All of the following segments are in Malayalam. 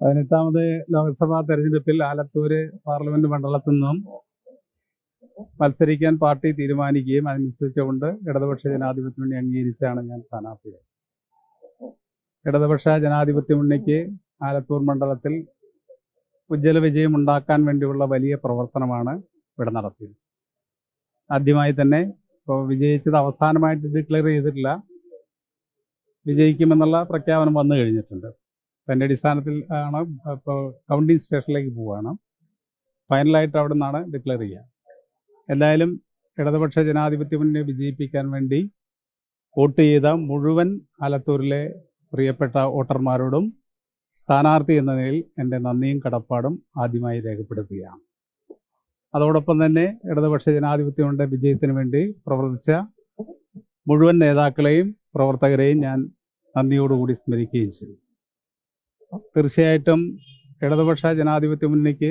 പതിനെട്ടാമത് ലോക്സഭാ തെരഞ്ഞെടുപ്പിൽ ആലത്തൂര് പാർലമെന്റ് മണ്ഡലത്തിൽ നിന്നും മത്സരിക്കാൻ പാർട്ടി തീരുമാനിക്കുകയും അതനുസരിച്ചുകൊണ്ട് ഇടതുപക്ഷ ജനാധിപത്യ മുന്നണി അംഗീകരിച്ചാണ് ഞാൻ സ്ഥാനാർത്ഥിയായത് ഇടതുപക്ഷ ജനാധിപത്യ മുന്നണിക്ക് ആലത്തൂർ മണ്ഡലത്തിൽ ഉജ്ജ്വല വിജയം ഉണ്ടാക്കാൻ വേണ്ടിയുള്ള വലിയ പ്രവർത്തനമാണ് ഇവിടെ നടത്തിയത്. ആദ്യമായി തന്നെ ഇപ്പോൾ വിജയിച്ചത് അവസാനമായിട്ട് ഡിക്ലെയർ ചെയ്തിട്ടില്ല. വിജയിക്കുമെന്നുള്ള പ്രഖ്യാപനം വന്നു കഴിഞ്ഞിട്ടുണ്ട്. അതിന്റെ അടിസ്ഥാനത്തിൽ ആണ് ഇപ്പോൾ കൗണ്ടിങ് സ്റ്റേഷനിലേക്ക് പോവുകയാണ് ഫൈനലായിട്ട് അവിടെ നിന്നാണ് ഡിക്ലെയർ ചെയ്യുക എന്തായാലും ഇടതുപക്ഷ ജനാധിപത്യ മുന്നണിയെ വിജയിപ്പിക്കാൻ വേണ്ടി വോട്ട് ചെയ്ത മുഴുവൻ ആലത്തൂരിലെ പ്രിയപ്പെട്ട വോട്ടർമാരോടും സ്ഥാനാർത്ഥി എന്ന നിലയിൽ എന്റെ നന്ദിയും കടപ്പാടും ആദ്യമായി രേഖപ്പെടുത്തുകയാണ്. അതോടൊപ്പം തന്നെ ഇടതുപക്ഷ ജനാധിപത്യ മുന്നണിയുടെ വിജയത്തിന് വേണ്ടി പ്രവർത്തിച്ച മുഴുവൻ നേതാക്കളെയും പ്രവർത്തകരെയും ഞാൻ നന്ദിയോടുകൂടി സ്മരിക്കുകയും ചെയ്തു. തീർച്ചയായിട്ടും ഇടതുപക്ഷ ജനാധിപത്യ മുന്നണിക്ക്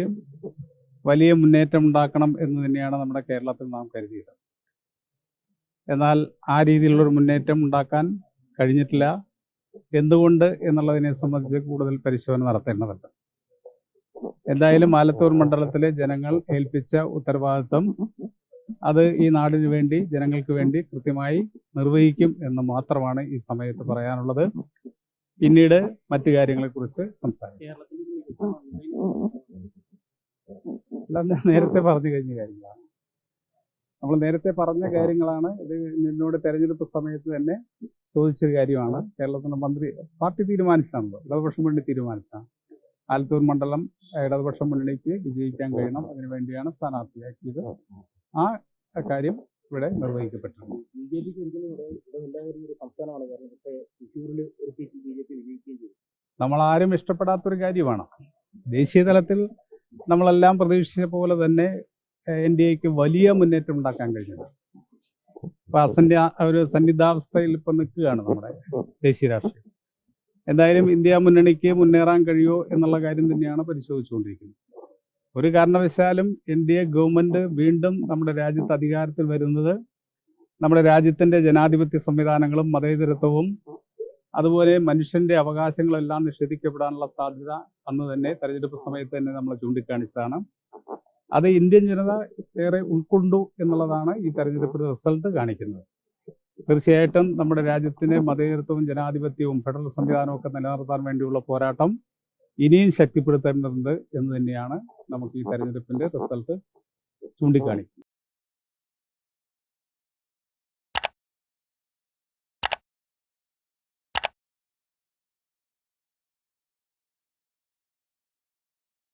വലിയ മുന്നേറ്റം ഉണ്ടാക്കണം എന്ന് തന്നെയാണ് നമ്മുടെ കേരളത്തിൽ നാം കരുതിയത്. എന്നാൽ ആ രീതിയിലുള്ളൊരു മുന്നേറ്റം ഉണ്ടാക്കാൻ കഴിഞ്ഞിട്ടില്ല. എന്തുകൊണ്ട് എന്നുള്ളതിനെ സംബന്ധിച്ച് കൂടുതൽ പരിശോധന നടത്തേണ്ടതുണ്ട്. എന്തായാലും ആലത്തൂർ മണ്ഡലത്തിലെ ജനങ്ങൾ ഏൽപ്പിച്ച ഉത്തരവാദിത്വം അത് ഈ നാടിനു വേണ്ടി ജനങ്ങൾക്ക് വേണ്ടി കൃത്യമായി നിർവഹിക്കും എന്ന് മാത്രമാണ് ഈ സമയത്ത് പറയാനുള്ളത്. പിന്നീട് മറ്റു കാര്യങ്ങളെക്കുറിച്ച് കുറിച്ച് സംസാരിക്കാം നേരത്തെ പറഞ്ഞു കഴിഞ്ഞ കാര്യങ്ങളാണ്. നമ്മൾ നേരത്തെ പറഞ്ഞ കാര്യങ്ങളാണ്. ഇത് നിന്നോട് തെരഞ്ഞെടുപ്പ് സമയത്ത് തന്നെ ചോദിച്ചൊരു കാര്യമാണ്. കേരളത്തിന്റെ മന്ത്രി പാർട്ടി തീരുമാനിച്ചാണല്ലോ ഇടതുപക്ഷം മുന്നണി തീരുമാനിച്ചതാണ് ആലത്തൂർ മണ്ഡലം ഇടതുപക്ഷം മുന്നണിക്ക് വിജയിക്കാൻ കഴിയണം. അതിനു വേണ്ടിയാണ് സ്ഥാനാർത്ഥിയാക്കിയത്. ആ കാര്യം ഇവിടെ നിർവഹിക്കപ്പെട്ടിട്ടുണ്ട് നമ്മൾ ആരും ഇഷ്ടപ്പെടാത്തൊരു കാര്യമാണ്. ദേശീയ തലത്തിൽ നമ്മളെല്ലാം പ്രതീക്ഷിച്ച പോലെ തന്നെ എൻ ഡി എക്ക് വലിയ മുന്നേറ്റം ഉണ്ടാക്കാൻ കഴിഞ്ഞത് ഇപ്പൊ അസന്യ ഒരു സന്നിധാവസ്ഥയിൽ ഇപ്പൊ നിൽക്കുകയാണ് നമ്മുടെ ദേശീയ രാഷ്ട്രീയം. എന്തായാലും ഇന്ത്യ മുന്നണിക്ക് മുന്നേറാൻ കഴിയുമോ എന്നുള്ള കാര്യം തന്നെയാണ് പരിശോധിച്ചുകൊണ്ടിരിക്കുന്നത്. ഒരു കാരണവശാലും എൻ ഡി എ ഗവൺമെന്റ് വീണ്ടും നമ്മുടെ രാജ്യത്ത് അധികാരത്തിൽ വരുന്നത് നമ്മുടെ രാജ്യത്തിന്റെ ജനാധിപത്യ സംവിധാനങ്ങളും മതേതരത്വവും അതുപോലെ മനുഷ്യന്റെ അവകാശങ്ങളെല്ലാം നിഷേധിക്കപ്പെടാനുള്ള സാധ്യത അന്ന് തന്നെ തെരഞ്ഞെടുപ്പ് സമയത്ത് തന്നെ നമ്മൾ ചൂണ്ടിക്കാണിച്ചതാണ്. അത് ഇന്ത്യൻ ജനത ഏറെ ഉൾക്കൊണ്ടു എന്നുള്ളതാണ് ഈ തെരഞ്ഞെടുപ്പ് റിസൾട്ട് കാണിക്കുന്നത്. തീർച്ചയായിട്ടും നമ്മുടെ രാജ്യത്തിന് മതേതരത്വവും ജനാധിപത്യവും ഫെഡറൽ സംവിധാനവും ഒക്കെ നിലനിർത്താൻ വേണ്ടിയുള്ള പോരാട്ടം ഇനിയും ശക്തിപ്പെടുത്തേണ്ടതുണ്ട് എന്ന് തന്നെയാണ് നമുക്ക് ഈ തെരഞ്ഞെടുപ്പിന്റെ റിസൾട്ട് ചൂണ്ടിക്കാണിക്കുന്നത്.